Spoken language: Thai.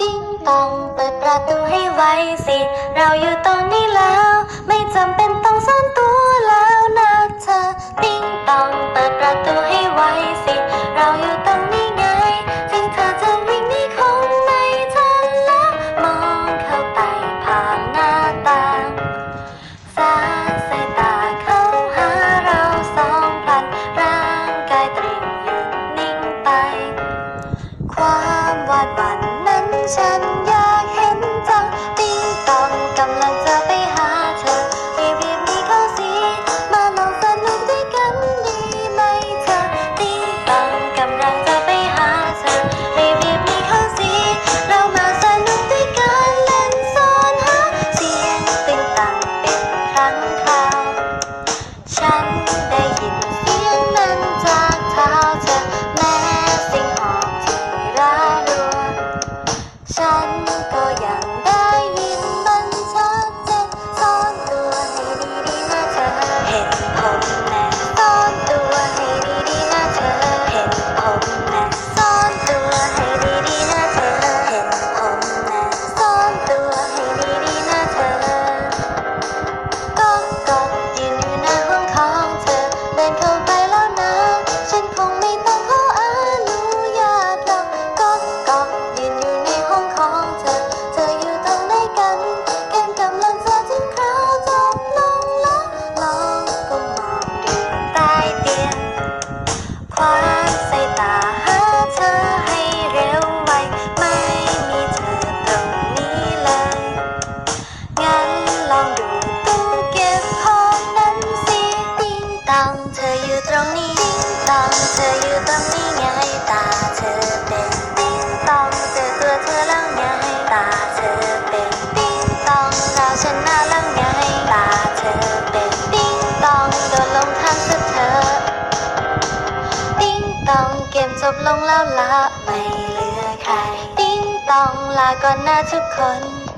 ติ๊งตองเปิดประตูให้ไวสิ เราอยู่ตรงนี้แล้ว ไม่จำเป็น sun 一个人。 ตองเธออยู่ตรงนี้ติ๊งตองเธออยู่ตรงนี้ไงตาเธอเป็นติ๊งตองเจอตัวเธอแล้วไงตาเธอเป็นติ๊งตองเราชนะแล้วไงตาเธอเป็นติ๊งตองโดนลงทันซะเธอติ๊งตองเกมจบลงแล้วละไม่เหลือใครติ๊งตองลาก่อนนะทุกคน